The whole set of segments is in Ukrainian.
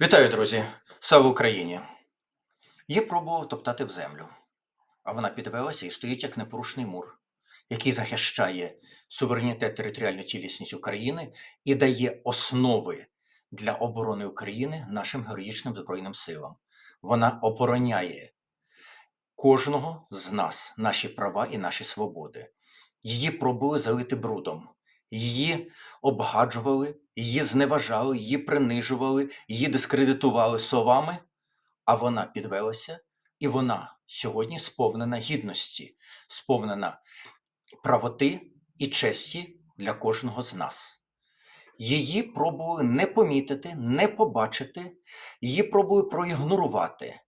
Вітаю, друзі! Слава Україні! Її пробував топтати в землю, а вона підвелася і стоїть як непорушний мур, який захищає суверенітет територіальну цілісність України і дає основи для оборони України нашим героїчним Збройним силам. Вона обороняє кожного з нас, наші права і наші свободи. Її пробували залити брудом, її обгаджували, її зневажали, її принижували, її дискредитували словами, а вона підвелася, і вона сьогодні сповнена гідності, сповнена правоти і честі для кожного з нас. Її пробували не помітити, не побачити, її пробували проігнорувати,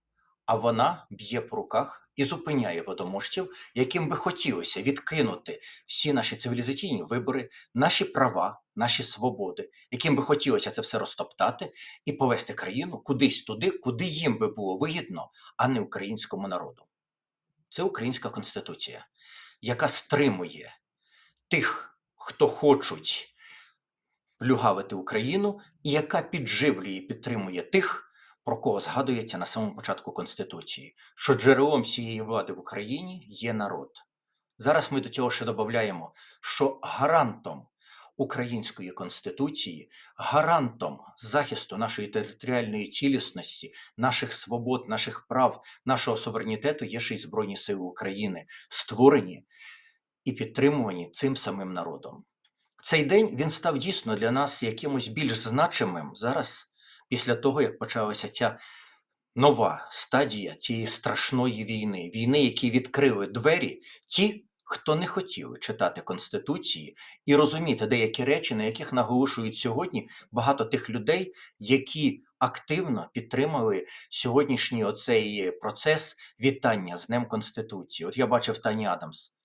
а вона б'є по руках і зупиняє водоможців, яким би хотілося відкинути всі наші цивілізаційні вибори, наші права, наші свободи, яким би хотілося це все розтоптати і повести країну кудись туди, куди їм би було вигідно, а не українському народу. Це українська конституція, яка стримує тих, хто хочуть плюгавити Україну, і яка підживлює і підтримує тих, про кого згадується на самому початку Конституції, що джерелом всієї влади в Україні є народ. Зараз ми до цього ще додаємо, що гарантом української конституції, гарантом захисту нашої територіальної цілісності, наших свобод, наших прав, нашого суверенітету є ще й Збройні Сили України, створені і підтримувані цим самим народом. Цей день він став дійсно для нас якимось більш значимим зараз, після того, як почалася ця нова стадія цієї страшної війни, війни, які відкрили двері ті, хто не хотіли читати Конституції і розуміти деякі речі, на яких наголошують сьогодні багато тих людей, які активно підтримали сьогоднішній оцей процес вітання з Днем Конституції. От я бачив Тані Адамс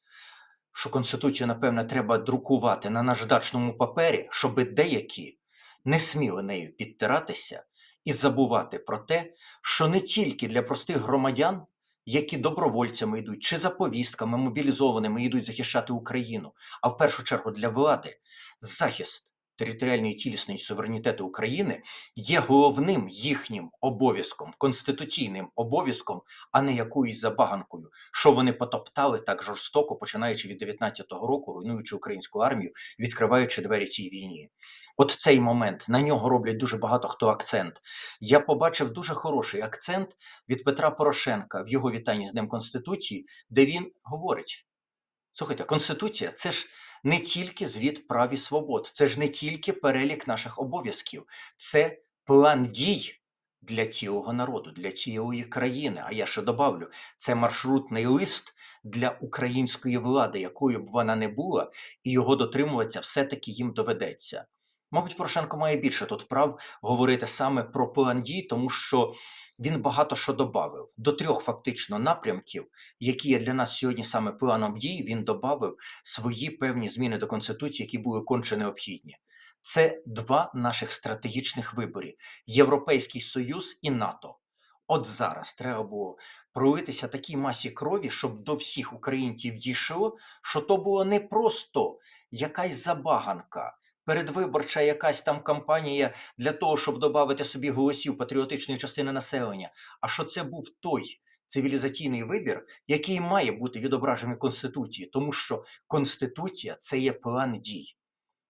що Конституцію, напевне, треба друкувати на наждачному папері, щоб деякі не сміли нею підтиратися і забувати про те, що не тільки для простих громадян, які добровольцями йдуть чи за повістками мобілізованими йдуть захищати Україну, а в першу чергу для влади захист територіальної цілісної суверенітету України є головним їхнім обов'язком, конституційним обов'язком, а не якоюсь забаганкою, що вони потоптали так жорстоко, починаючи від 19-го року, руйнуючи українську армію, відкриваючи двері цій війні. От цей момент на нього роблять дуже багато хто акцент. Я побачив дуже хороший акцент від Петра Порошенка в його вітанні з Днем Конституції, де він говорить: слухайте, Конституція це ж не тільки звіт прав і свобод, це ж не тільки перелік наших обов'язків, це план дій для цілого народу, для цілої країни. А я ще добавлю, це маршрутний лист для української влади, якою б вона не була, і його дотримуватися все-таки їм доведеться. Мабуть, Порошенко має більше тут прав говорити саме про план дій, тому що він багато що додав. До трьох фактично напрямків, які є для нас сьогодні саме планом дій, він додав свої певні зміни до Конституції, які були конче необхідні. Це два наших стратегічних виборі: Європейський Союз і НАТО. От зараз треба було пролитися такій масі крові, щоб до всіх українців дійшло, що то було не просто якась забаганка передвиборча якась там кампанія для того, щоб додати собі голосів патріотичної частини населення, а що це був той цивілізаційний вибір, який має бути відображений в Конституції, тому що Конституція це є план дій.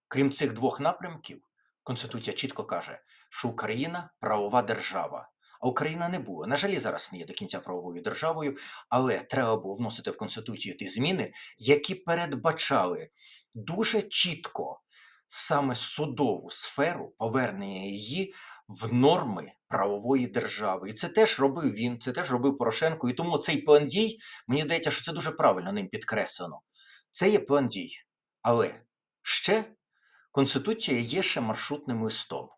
Крім цих двох напрямків, Конституція чітко каже, що Україна правова держава. А Україна не була. На жаль, зараз не є до кінця правовою державою, але треба було вносити в Конституцію ті зміни, які передбачали дуже чітко саме судову сферу повернення її в норми правової держави. І це теж робив він, це теж робив Порошенко. І тому цей план дій, мені здається, що це дуже правильно ним підкреслено. Це є план дій. Але ще Конституція є ще маршрутним листом.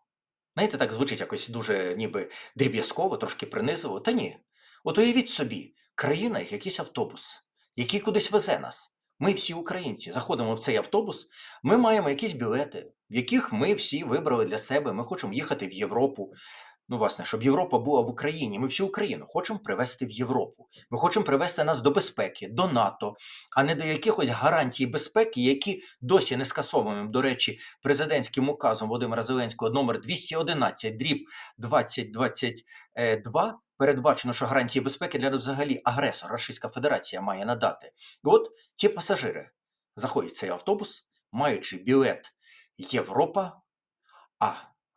Знаєте, так звучить якось дуже ніби дріб'язково, трошки принизово. Та ні. От уявіть собі, країна як якийсь автобус, який кудись везе нас. Ми всі українці заходимо в цей автобус, ми маємо якісь білети, в яких ми всі вибрали для себе. Ми хочемо їхати в Європу. Ну, власне, щоб Європа була в Україні. Ми всю Україну хочемо привести в Європу. Ми хочемо привести нас до безпеки, до НАТО, а не до якихось гарантій безпеки, які досі не скасованим, до речі, президентським указом Володимира Зеленського номер 211 дріб 2022 передбачено, що гарантії безпеки для взагалі агресор Російська Федерація має надати. От ті пасажири заходять в цей автобус, маючи білет Європа, а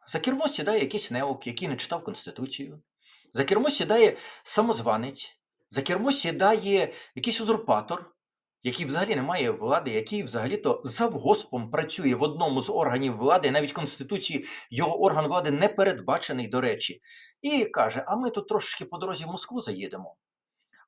за кермо сідає якийсь неок, який не читав Конституцію. За кермо сідає самозванець, за кермо сідає якийсь узурпатор, який взагалі не має влади, який взагалі-то завгоспом працює в одному з органів влади, навіть Конституції його орган влади не передбачений, до речі, і каже: А ми тут трошечки по дорозі в Москву заїдемо.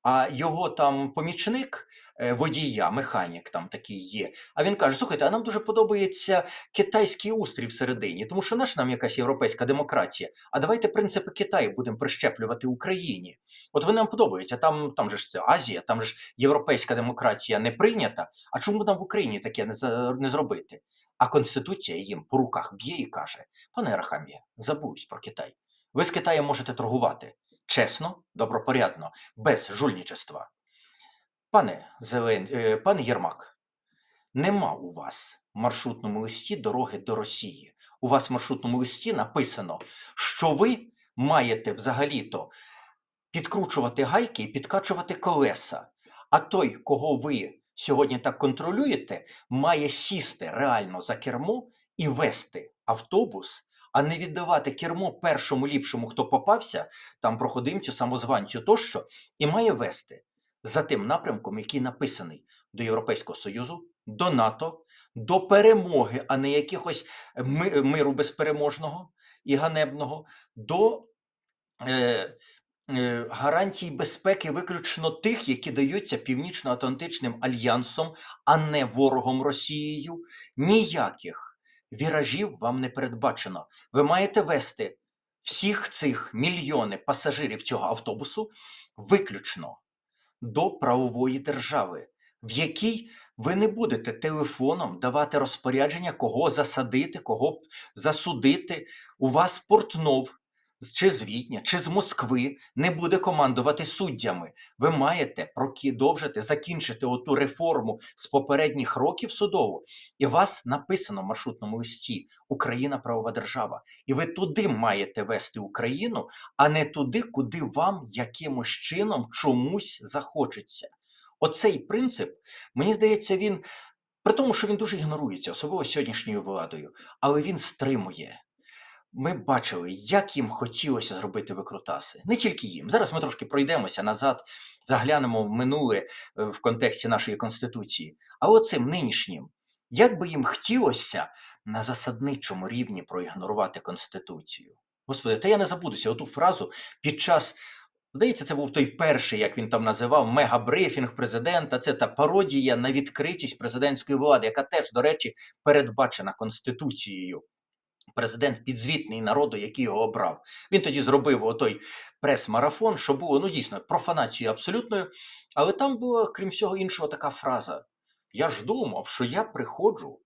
А його там помічник е, водія, механік там такий є. А він каже: слухайте, а нам дуже подобається китайський устрій всередині, тому що наш нам якась європейська демократія. А давайте принципи Китаю будемо прищеплювати Україні. От вони нам подобаються. Там, там же ж це Азія, там же ж європейська демократія не прийнята. А чому нам в Україні таке не, не зробити? А Конституція їм по руках б'є і каже: пане Арахамія, забудь про Китай. Ви з Китаєм можете торгувати чесно, добропорядно, без жульничества. Пане Зелен... е, пане Єрмак, нема у вас в маршрутному листі дороги до Росії. У вас в маршрутному листі написано, що ви маєте взагалі-то підкручувати гайки і підкачувати колеса. А той, кого ви сьогодні так контролюєте, має сісти реально за кермо і вести автобус, а не віддавати кермо першому ліпшому, хто попався, там проходимцю, самозванцю тощо, і має вести за тим напрямком, який написаний до Європейського Союзу, до НАТО, до перемоги, а не якихось ми- миру безпереможного і ганебного, до е, е, гарантій безпеки виключно тих, які даються Північно-Атлантичним альянсом, а не ворогом Росією. Ніяких віражів вам не передбачено. Ви маєте вести всіх цих мільйони пасажирів цього автобусу виключно до правової держави, в якій ви не будете телефоном давати розпорядження, кого засадити, кого засудити. У вас Портнов чи з Відня, чи з Москви не буде командувати суддями. Ви маєте продовжити, закінчити оту реформу з попередніх років судову, і вас написано в маршрутному листі Україна правова держава. І ви туди маєте вести Україну, а не туди, куди вам якимось чином чомусь захочеться. Оцей принцип, мені здається, він при тому, що він дуже ігнорується, особливо сьогоднішньою владою, але він стримує. Ми бачили, як їм хотілося зробити викрутаси. Не тільки їм. Зараз ми трошки пройдемося назад, заглянемо в минуле е, в контексті нашої конституції. А оцим нинішнім, як би їм хотілося на засадничому рівні проігнорувати конституцію. Господи, та я не забудуся оту фразу під час. Здається, це був той перший, як він там називав, мегабрифінг президента. Це та пародія на відкритість президентської влади, яка теж, до речі, передбачена Конституцією. Президент підзвітний народу, який його обрав. Він тоді зробив отой прес-марафон, що було ну дійсно профанацією абсолютною. Але там була, крім всього іншого, така фраза: Я ж думав, що я приходжу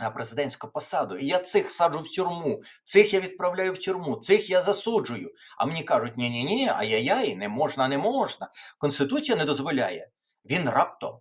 на президентську посаду, і я цих саджу в тюрму, цих я відправляю в тюрму, цих я засуджую. А мені кажуть, ні ні ні ай-яй-яй, не можна, не можна. Конституція не дозволяє. Він раптом.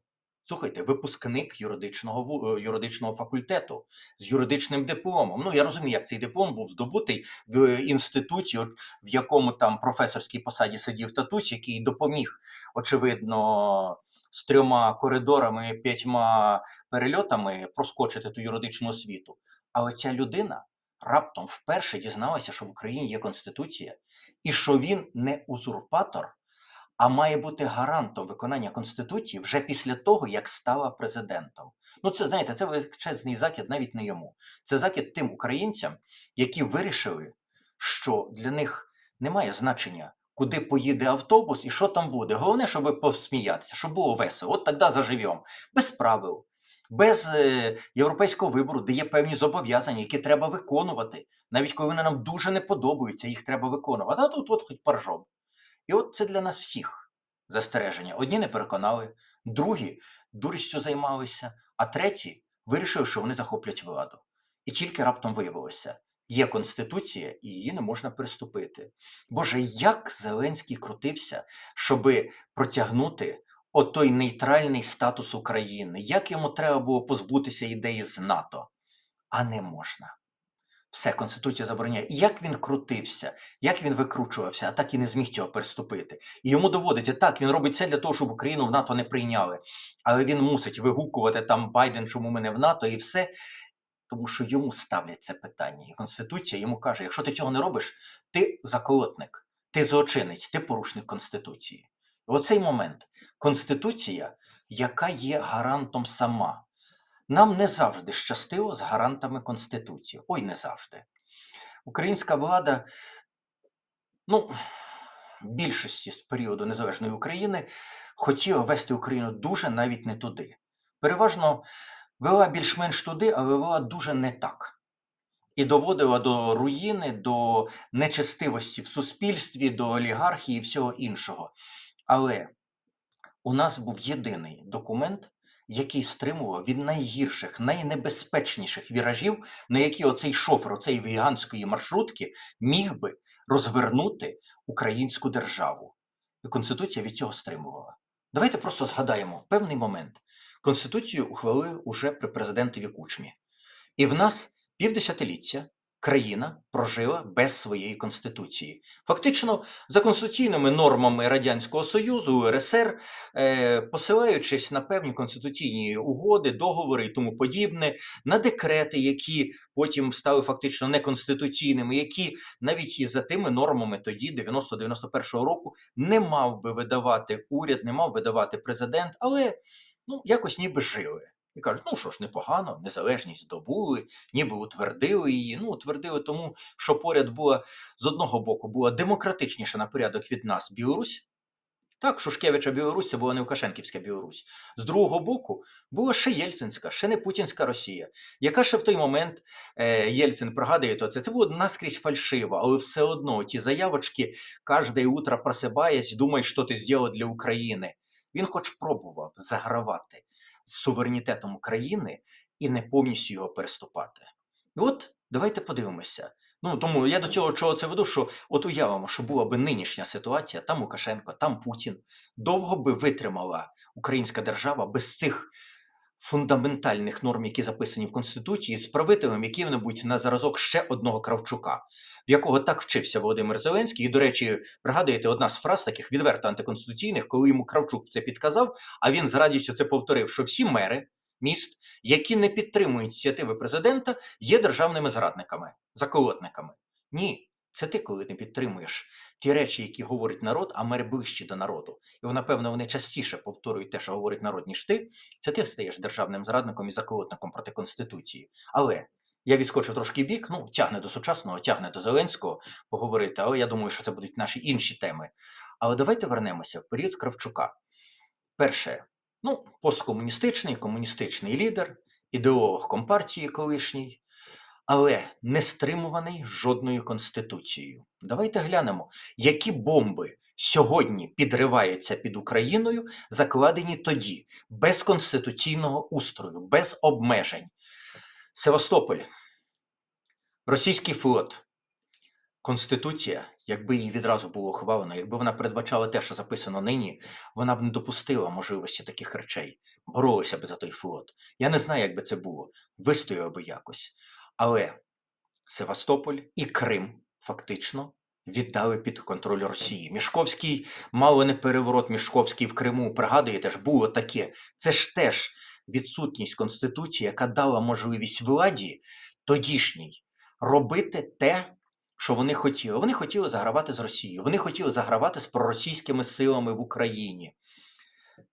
Слухайте, випускник юридичного е, юридичного факультету з юридичним дипломом. Ну я розумію, як цей диплом був здобутий в інституті, в якому там професорській посаді сидів татусь, який допоміг, очевидно, з трьома коридорами, п'ятьма перельотами проскочити ту юридичну освіту. Але ця людина раптом вперше дізналася, що в Україні є конституція, і що він не узурпатор, а має бути гарантом виконання конституції вже після того, як стала президентом. Ну, це знаєте, це величезний закид навіть не йому. Це закид тим українцям, які вирішили, що для них немає значення, куди поїде автобус і що там буде. Головне, щоб посміятися, щоб було весело. От тоді заживемо. Без правил, без е, європейського вибору, де є певні зобов'язання, які треба виконувати. Навіть коли вони нам дуже не подобаються, їх треба виконувати. А тут от хоч паржом. І от це для нас всіх застереження. Одні не переконали, другі дурістю займалися, а треті вирішили, що вони захоплять владу. І тільки раптом виявилося, Є конституція, і її не можна приступити. Боже, як Зеленський крутився, щоби протягнути отой нейтральний статус України, як йому треба було позбутися ідеї з НАТО, а не можна. Все, Конституція забороняє. І Як він крутився, як він викручувався, а так і не зміг цього переступити. І йому доводиться так, він робить це для того, щоб Україну в НАТО не прийняли. Але він мусить вигукувати там Байден, чому ми не в НАТО, і все. Тому що йому ставлять це питання. І Конституція йому каже: якщо ти цього не робиш, ти заколотник, ти злочинець, ти порушник Конституції. І оцей момент Конституція, яка є гарантом сама. Нам не завжди щастило з гарантами Конституції. Ой, не завжди. Українська влада, ну, більшості з періоду незалежної України хотіла вести Україну дуже навіть не туди. Переважно вела більш-менш туди, але вела дуже не так. І доводила до руїни, до нечестивості в суспільстві, до олігархії і всього іншого. Але у нас був єдиний документ, який стримував від найгірших, найнебезпечніших віражів, на які оцей шофер, оцей гігантської маршрутки міг би розвернути українську державу. І Конституція від цього стримувала. Давайте просто згадаємо певний момент. Конституцію ухвалили уже при президентові Кучмі. І в нас півдесятиліття країна прожила без своєї конституції. Фактично, за конституційними нормами Радянського Союзу, УРСР, е, посилаючись на певні конституційні угоди, договори і тому подібне, на декрети, які потім стали фактично неконституційними, які навіть і за тими нормами тоді, 90-91 року, не мав би видавати уряд, не мав видавати президент, але ну, якось ніби жили. І кажуть, ну що ж, непогано, незалежність здобули, ніби утвердили її. Ну, утвердили тому, що поряд була з одного боку була демократичніша на порядок від нас Білорусь. Так, Шушкевича Білорусь це була не Лукашенківська Білорусь. З другого боку, була ще Єльцинська, ще не Путінська Росія, яка ще в той момент е, Єльцин пригадує, то це, це було наскрізь фальшиво, але все одно ті заявочки кожне утро просипаясь, думає, що ти зробив для України. Він хоч пробував загравати суверенітетом України і не повністю його переступати. І от давайте подивимося. Ну тому я до цього чого це веду, що от уявимо, що була би нинішня ситуація, там Лукашенко, там Путін, довго би витримала українська держава без цих фундаментальних норм, які записані в Конституції, з правителем, який-небудь на заразок ще одного Кравчука, в якого так вчився Володимир Зеленський. І, до речі, пригадуєте, одна з фраз таких відверто антиконституційних, коли йому Кравчук це підказав, а він з радістю це повторив, що всі мери міст, які не підтримують ініціативи президента, є державними зрадниками, заколотниками. Ні, це ти, коли не підтримуєш ті речі, які говорить народ, а мери ближчі до народу. І напевно вони частіше повторюють те, що говорить народ, ніж ти. Це ти стаєш державним зрадником і заколотником проти конституції. Але я відскочив трошки бік, ну тягне до сучасного, тягне до Зеленського поговорити. Але я думаю, що це будуть наші інші теми. Але давайте вернемося в період Кравчука. Перше, ну, посткомуністичний, комуністичний лідер, ідеолог компартії колишній, але не стримуваний жодною конституцією. Давайте глянемо, які бомби сьогодні підриваються під Україною, закладені тоді, без конституційного устрою, без обмежень. Севастополь, російський флот. Конституція, якби її відразу було ухвалено, якби вона передбачала те, що записано нині, вона б не допустила можливості таких речей, боролася б за той флот. Я не знаю, як би це було, вистояла би якось. Але Севастополь і Крим фактично віддали під контроль Росії. Мішковський мало не переворот Мішковський в Криму. Пригадуєте ж, було таке. Це ж теж відсутність Конституції, яка дала можливість владі тодішній робити те, що вони хотіли. Вони хотіли загравати з Росією, вони хотіли загравати з проросійськими силами в Україні.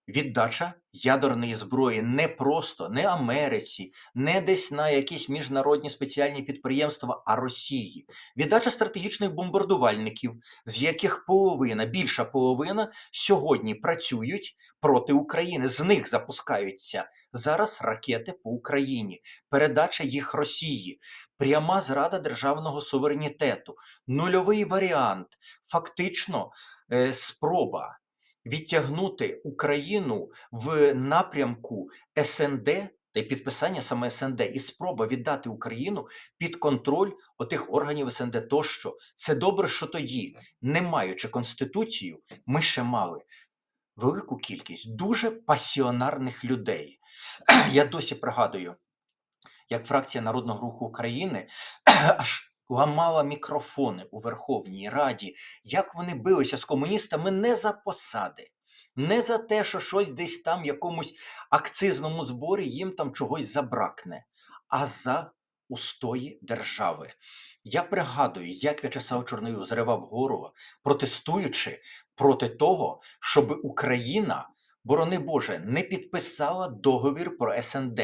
Віддача ядерної зброї не просто не Америці, не десь на якісь міжнародні спеціальні підприємства, а Росії. Віддача стратегічних бомбардувальників, з яких половина, більша половина сьогодні працюють проти України. З них запускаються зараз ракети по Україні, передача їх Росії, пряма зрада державного суверенітету, нульовий варіант, фактично е, спроба відтягнути Україну в напрямку СНД та підписання саме СНД і спроба віддати Україну під контроль отих органів СНД тощо. Це добре, що тоді, не маючи конституцію, ми ще мали велику кількість дуже пасіонарних людей. Я досі пригадую, як фракція Народного руху України аж ламала мікрофони у Верховній Раді, як вони билися з комуністами не за посади, не за те, що щось десь там якомусь акцизному зборі їм там чогось забракне, а за устої держави. Я пригадую, як В'ячеслав Чорновіл зривав Горова, протестуючи проти того, щоб Україна, борони Боже, не підписала договір про СНД,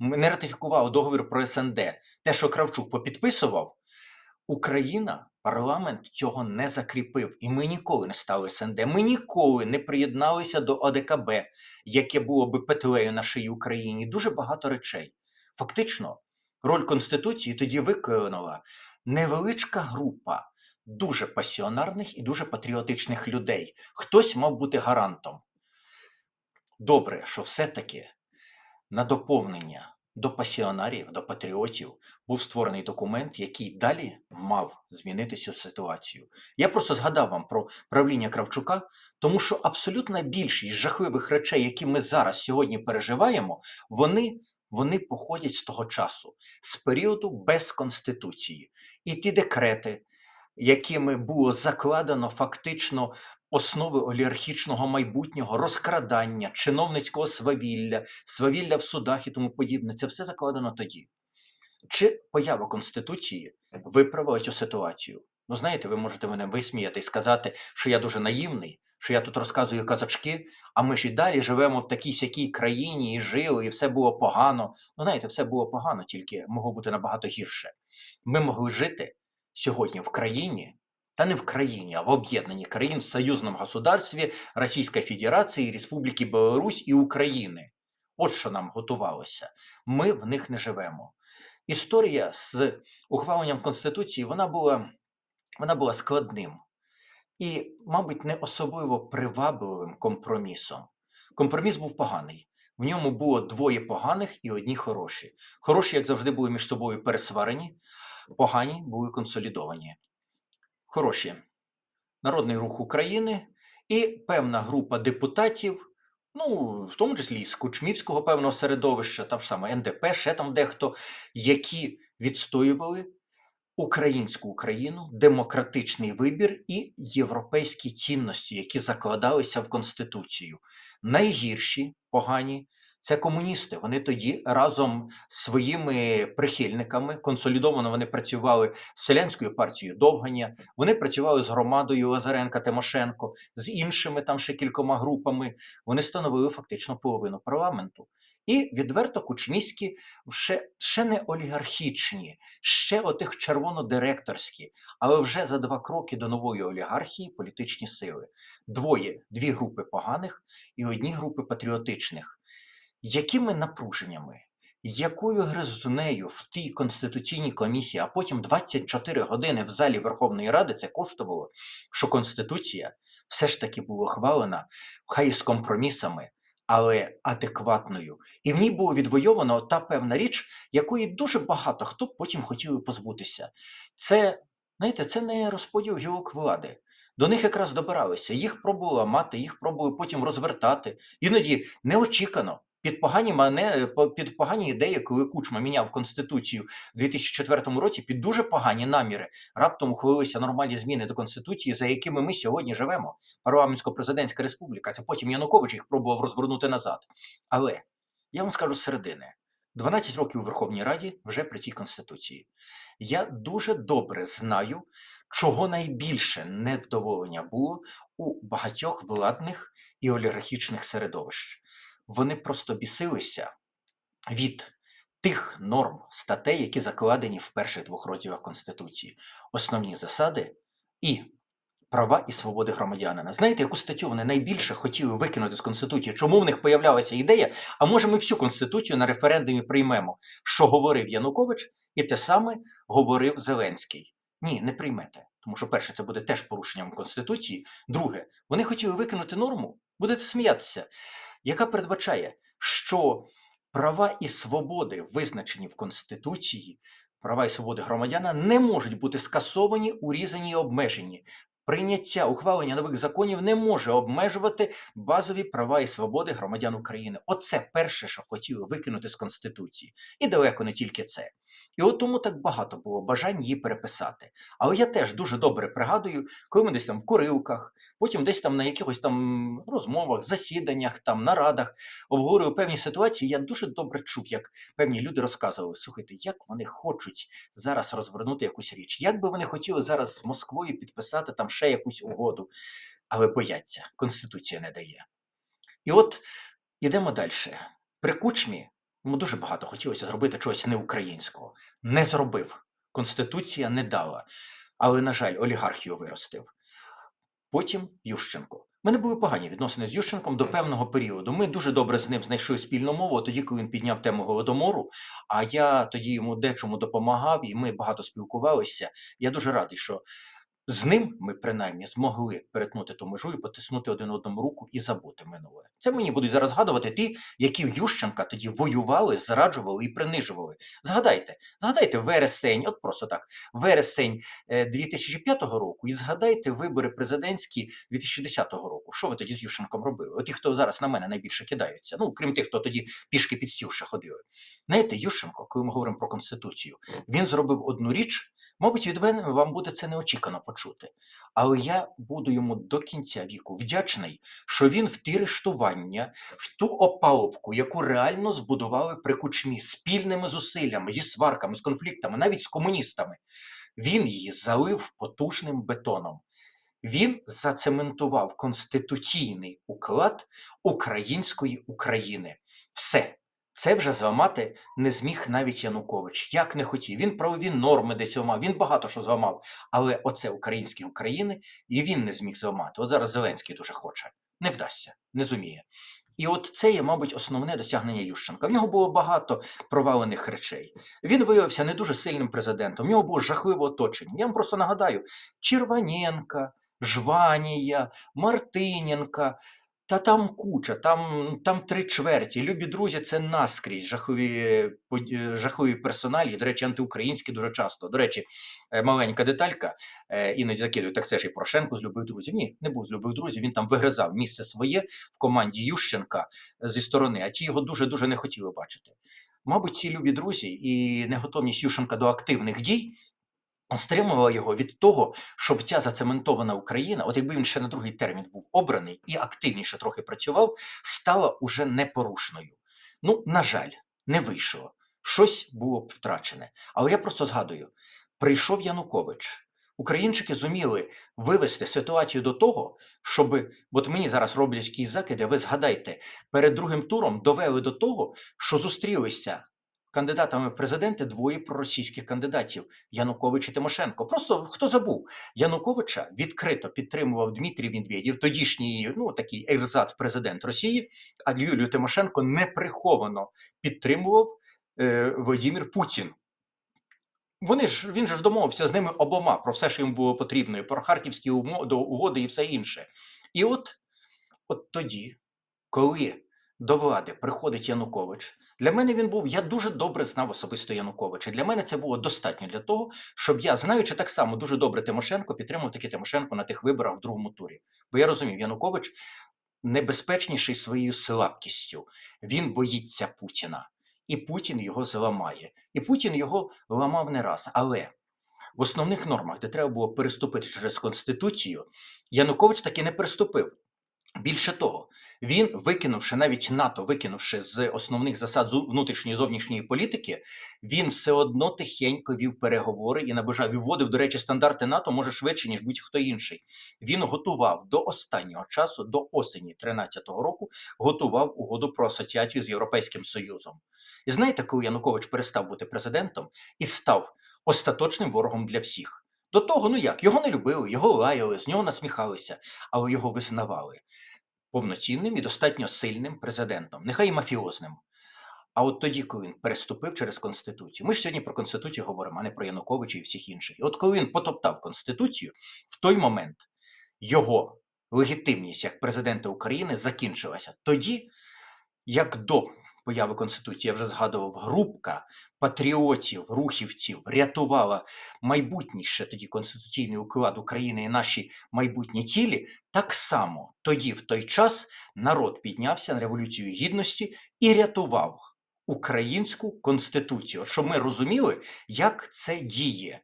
не ратифікувала договір про СНД. Те, що Кравчук попідписував, Україна, парламент цього не закріпив, і ми ніколи не стали СНД. Ми ніколи не приєдналися до ОДКБ, яке було би петлею на шиї Україні. Дуже багато речей. Фактично, роль Конституції тоді виконала невеличка група дуже пасіонарних і дуже патріотичних людей. Хтось мав бути гарантом. Добре, що все-таки на доповнення до пасіонарів, до патріотів був створений документ, який далі мав змінити цю ситуацію. Я просто згадав вам про правління Кравчука, тому що абсолютна більшість жахливих речей, які ми зараз сьогодні переживаємо, вони, вони походять з того часу, з періоду без конституції. І ті декрети, якими було закладено фактично основи олігархічного майбутнього, розкрадання, чиновницького свавілля, свавілля в судах і тому подібне, це все закладено тоді. Чи поява Конституції виправила цю ситуацію? Ну, знаєте, ви можете мене висміяти і сказати, що я дуже наївний, що я тут розказую казочки, а ми ж і далі живемо в такій сякій країні і жили, і все було погано. Ну, знаєте, все було погано, тільки могло бути набагато гірше. Ми могли жити сьогодні в країні, та не в країні, а в об'єднанні країн в союзному государстві Російської Федерації, Республіки Білорусь і України. От що нам готувалося. Ми в них не живемо. Історія з ухваленням Конституції вона була, вона була складним і, мабуть, не особливо привабливим компромісом. Компроміс був поганий. В ньому було двоє поганих і одні хороші. Хороші, як завжди, були між собою пересварені, погані були консолідовані. Хороші. Народний рух України і певна група депутатів, ну, в тому числі з Кучмівського певного середовища, там саме НДП, ще там дехто, які відстоювали українську Україну, демократичний вибір і європейські цінності, які закладалися в Конституцію. Найгірші погані це комуністи. Вони тоді разом з своїми прихильниками консолідовано вони працювали з селянською партією Довганя, вони працювали з громадою Лазаренка Тимошенко, з іншими там ще кількома групами. Вони становили фактично половину парламенту. І відверто кучміські ще, ще не олігархічні, ще отих червонодиректорські, але вже за два кроки до нової олігархії політичні сили. Двоє, дві групи поганих і одні групи патріотичних. Якими напруженнями, якою гризунею в тій конституційній комісії, а потім 24 години в залі Верховної Ради це коштувало, що Конституція все ж таки була ухвалена, хай з компромісами, але адекватною. І в ній було відвойовано та певна річ, якої дуже багато хто потім хотіли позбутися. Це, знаєте, це не розподіл гілок влади. До них якраз добиралися, їх пробували мати, їх пробували потім розвертати. Іноді неочікано. Під погані мане, під погані ідеї, коли Кучма міняв конституцію в 2004 році, під дуже погані наміри раптом ухвалилися нормальні зміни до конституції, за якими ми сьогодні живемо. Парламентсько-президентська республіка. Це потім Янукович їх пробував розвернути назад. Але я вам скажу з середини: 12 років у Верховній Раді вже при цій конституції. Я дуже добре знаю, чого найбільше невдоволення було у багатьох владних і олігархічних середовищ. Вони просто бісилися від тих норм статей, які закладені в перших двох розділах Конституції, основні засади і права і свободи громадянина. Знаєте, яку статтю вони найбільше хотіли викинути з Конституції? Чому в них появлялася ідея? А може, ми всю Конституцію на референдумі приймемо, що говорив Янукович, і те саме говорив Зеленський. Ні, не приймете. Тому що, перше, це буде теж порушенням Конституції. Друге, вони хотіли викинути норму, будете сміятися, яка передбачає, що Права і свободи, визначені в Конституції, права і свободи громадяна не можуть бути скасовані, урізані і обмежені. Прийняття ухвалення нових законів не може обмежувати базові права і свободи громадян України. Оце перше, що хотіли викинути з Конституції. І далеко не тільки це. І от тому так багато було бажань її переписати. Але я теж дуже добре пригадую, коли ми десь там в курилках, потім десь там на якихось там розмовах, засіданнях, там нарадах обговорювали певні ситуації. Я дуже добре чув, як певні люди розказували: слухайте, як вони хочуть зараз розвернути якусь річ, як би вони хотіли зараз з Москвою підписати там ще якусь угоду, але бояться, Конституція не дає. І от ідемо далі. При кучмі йому дуже багато хотілося зробити чогось неукраїнського. Не зробив. Конституція не дала. Але, на жаль, олігархію виростив. Потім Ющенко. У мене були погані відносини з Ющенком до певного періоду. Ми дуже добре з ним знайшли спільну мову тоді, коли він підняв тему голодомору. А я тоді йому дечому допомагав, і ми багато спілкувалися. Я дуже радий, що з ним ми принаймні змогли перетнути ту межу і потиснути один одному руку і забути минуле. Це мені будуть зараз згадувати ті, які в Ющенка тоді воювали, зраджували і принижували. Згадайте, згадайте вересень, от просто так, вересень е, 2005 року, і згадайте вибори президентські 2010 року. Що ви тоді з Ющенком робили? От ті, хто зараз на мене найбільше кидаються, ну крім тих, хто тоді пішки під стіл ходили. Знаєте, Ющенко, коли ми говоримо про конституцію, він зробив одну річ. Мабуть, від мене вам буде це неочікано почути. Але я буду йому до кінця віку вдячний, що він в ті рештування, в ту опалубку, яку реально збудували при кучмі спільними зусиллями, зі сварками, з конфліктами, навіть з комуністами, він її залив потужним бетоном. Він зацементував конституційний уклад української України. Все. Це вже зламати не зміг навіть Янукович. Як не хотів. Він правові норми десь зламав, він багато що зламав. Але оце українські України і він не зміг зламати. От зараз Зеленський дуже хоче. Не вдасться, не зуміє. І от це є, мабуть, основне досягнення Ющенка. В нього було багато провалених речей. Він виявився не дуже сильним президентом. В нього було жахливе оточення. Я вам просто нагадаю: Черваненка, Жванія, Мартиненка. Та там куча, там, там три чверті. Любі друзі, це наскрізь жахові, под- е, жахові персоналі, до речі, антиукраїнські дуже часто. До речі, е, маленька деталька, е, іноді закидують, так це ж і Порошенко з любих друзів. Ні, не був з любих друзів. Він там вигризав місце своє в команді Ющенка зі сторони, а ті його дуже-дуже не хотіли бачити. Мабуть, ці любі друзі і неготовність Ющенка до активних дій стримувала його від того, щоб ця зацементована Україна, от якби він ще на другий термін був обраний і активніше трохи працював, стала уже непорушною. Ну, на жаль, не вийшло. Щось було б втрачене. Але я просто згадую: прийшов Янукович. Українчики зуміли вивести ситуацію до того, щоб, от мені зараз роблять якісь закиди, ви згадайте, перед другим туром довели до того, що зустрілися кандидатами в президенти двоє проросійських кандидатів Янукович і Тимошенко. Просто хто забув, Януковича відкрито підтримував Дмитрій Медведєв, тодішній ну такий ерзат президент Росії, а Юлію Тимошенко неприховано підтримував е, Володимир Путін. Вони ж він ж домовився з ними обома про все, що їм було потрібно, і про харківські угоди і все інше. І от, от тоді, коли до влади приходить Янукович, для мене він був, я дуже добре знав особисто Януковича. Для мене це було достатньо для того, щоб я, знаючи так само дуже добре Тимошенко, підтримав таки Тимошенко на тих виборах в другому турі. Бо я розумів, Янукович небезпечніший своєю слабкістю. Він боїться Путіна, і Путін його зламає. І Путін його ламав не раз. Але в основних нормах, де треба було переступити через Конституцію, Янукович таки не переступив. Більше того, він, викинувши навіть НАТО, викинувши з основних засад внутрішньої і зовнішньої політики, він все одно тихенько вів переговори і наближав і вводив, до речі, стандарти НАТО може швидше, ніж будь-хто інший. Він готував до останнього часу, до осені 13-го року, готував угоду про асоціацію з Європейським Союзом. І знаєте, коли Янукович перестав бути президентом і став остаточним ворогом для всіх. До того, ну як, його не любили, його лаяли, з нього насміхалися, але його визнавали повноцінним і достатньо сильним президентом, нехай і мафіозним. А от тоді, коли він переступив через Конституцію, ми ж сьогодні про Конституцію говоримо, а не про Януковича і всіх інших. І от коли він потоптав Конституцію, в той момент його легітимність як президента України закінчилася. Тоді, як до появи Конституції, я вже згадував, групка патріотів, рухівців рятувала майбутній ще тоді конституційний уклад України і наші майбутні цілі, так само тоді, в той час, народ піднявся на Революцію Гідності і рятував українську конституцію, щоб ми розуміли, як це діє.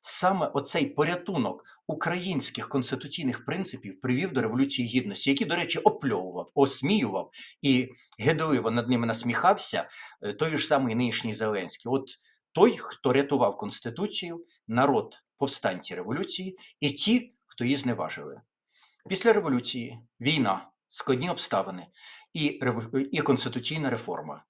Саме оцей порятунок українських конституційних принципів привів до Революції Гідності, які, до речі, опльовував, осміював і гидливо над ними насміхався е, той ж самий нинішній Зеленський. От той, хто рятував Конституцію, народ повстанці революції, і ті, хто її зневажили. Після революції війна, складні обставини і, і конституційна реформа,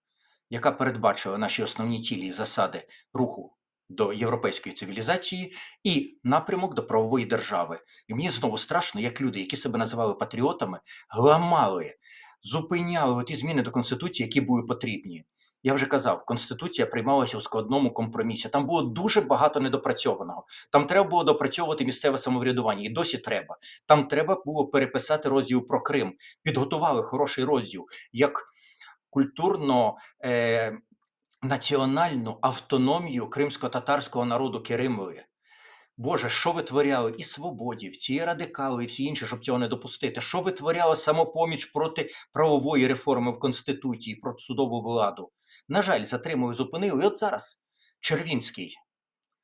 яка передбачила наші основні цілі і засади руху до європейської цивілізації і напрямок до правової держави. І мені знову страшно, як люди, які себе називали патріотами, ламали, зупиняли ті зміни до Конституції, які були потрібні. Я вже казав, Конституція приймалася у складному компромісі. Там було дуже багато недопрацьованого. Там треба було допрацьовувати місцеве самоврядування, і досі треба. Там треба було переписати розділ про Крим. Підготували хороший розділ як культурно е, національну автономію кримсько-татарського народу Керимові. Боже, що витворяли і свободівці, і радикали, і всі інші, щоб цього не допустити? Що витворяла самопоміч проти правової реформи в Конституції, проти судову владу? На жаль, затримали, зупинили. І от зараз Червінський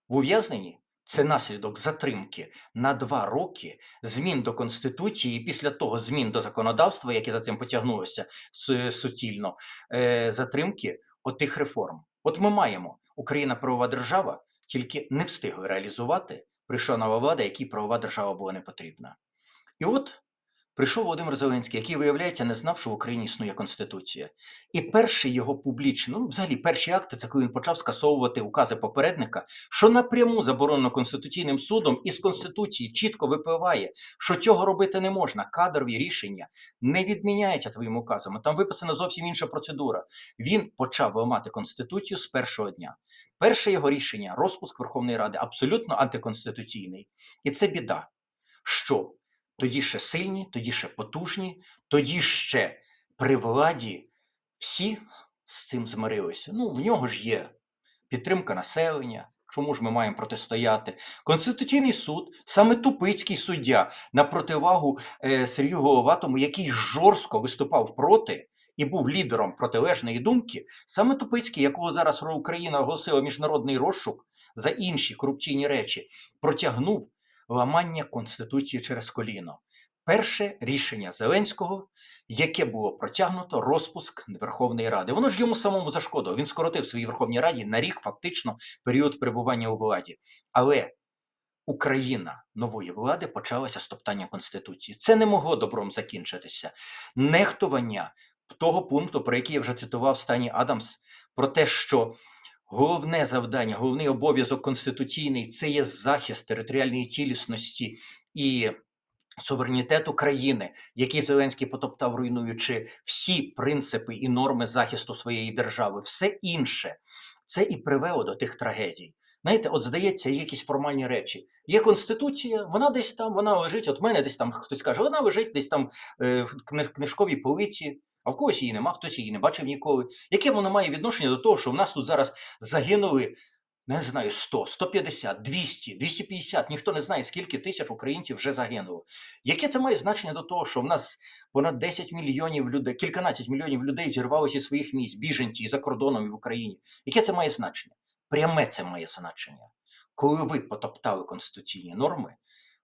в ув'язненні це наслідок затримки на два роки змін до Конституції, і після того змін до законодавства, яке за цим потягнулося суцільно, е, затримки отих реформ. От ми маємо Україна правова держава, тільки не встигли реалізувати. Прийшла нова влада, якій правова держава була не потрібна. І от прийшов Володимир Зеленський, який, виявляється, не знав, що в Україні існує Конституція. І перший його публічний, ну, взагалі, перші акти це коли він почав скасовувати укази попередника, що напряму заборонено Конституційним судом, і з Конституції чітко випливає, що цього робити не можна. Кадрові рішення не відміняються твоїм указом. Там виписана зовсім інша процедура. Він почав ламати Конституцію з першого дня. Перше його рішення розпуск Верховної Ради абсолютно антиконституційний. І це біда. Що тоді ще сильні, тоді ще потужні, тоді ще при владі всі з цим змирилися. Ну, в нього ж є підтримка населення. Чому ж ми маємо протистояти? Конституційний суд, саме тупицький суддя, на противагу е, Сергію Головатому, який жорстко виступав проти і був лідером протилежної думки, саме Тупицький, якого зараз Україна оголосила міжнародний розшук за інші корупційні речі, протягнув ламання Конституції через коліно. Перше рішення Зеленського, яке було протягнуто розпуск Верховної Ради. Воно ж йому самому зашкодило. Він скоротив своїй Верховній Раді на рік фактично період перебування у владі. Але Україна нової влади почалася з топтання Конституції. Це не могло добром закінчитися. Нехтування того пункту, про який я вже цитував Стані Адамс, про те, що головне завдання, головний обов'язок конституційний це є захист територіальної цілісності і суверенітету країни, який Зеленський потоптав, руйнуючи всі принципи і норми захисту своєї держави, все інше це і привело до тих трагедій. Знаєте, от здається, є якісь формальні речі. Є конституція, вона десь там, вона лежить. От мене десь там хтось каже, вона лежить десь там е, в книжковій полиці, а в когось її нема, хтось її не бачив ніколи. Яке воно має відношення до того, що в нас тут зараз загинули, не знаю, 100, 150, 200, 250, ніхто не знає, скільки тисяч українців вже загинуло. Яке це має значення до того, що в нас понад 10 мільйонів людей, кільканадцять мільйонів людей зірвалося зі своїх місць, біженці і за кордоном і в Україні? Яке це має значення? Пряме це має значення. Коли ви потоптали конституційні норми,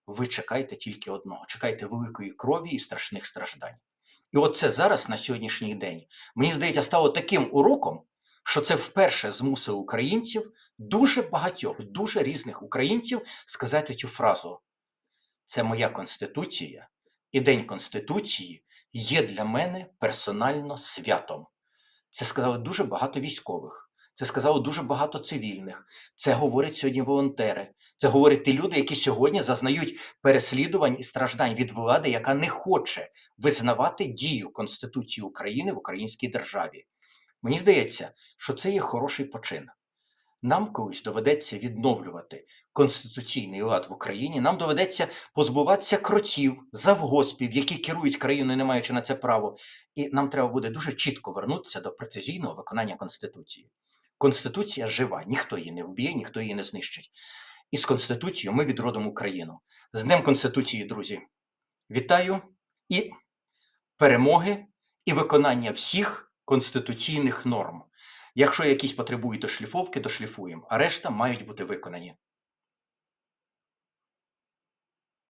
ви чекаєте тільки одного: чекаєте великої крові і страшних страждань. І от це зараз на сьогоднішній день, мені здається, стало таким уроком, що це вперше змусило українців, дуже багатьох, дуже різних українців сказати цю фразу: це моя конституція, і День Конституції є для мене персонально святом. Це сказали дуже багато військових. Це сказало дуже багато цивільних. Це говорять сьогодні волонтери. Це говорять ті люди, які сьогодні зазнають переслідувань і страждань від влади, яка не хоче визнавати дію Конституції України в українській державі. Мені здається, що це є хороший почин. Нам колись доведеться відновлювати конституційний лад в Україні. Нам доведеться позбуватися кротів, завгоспів, які керують країною, не маючи на це право. І нам треба буде дуже чітко вернутися до прецизійного виконання Конституції. Конституція жива, ніхто її не вб'є, ніхто її не знищить. І з Конституцією ми відродимо Україну. З Днем Конституції, друзі! Вітаю і перемоги, і виконання всіх конституційних норм. Якщо якісь потребують дошліфовки, дошліфуємо, а решта мають бути виконані.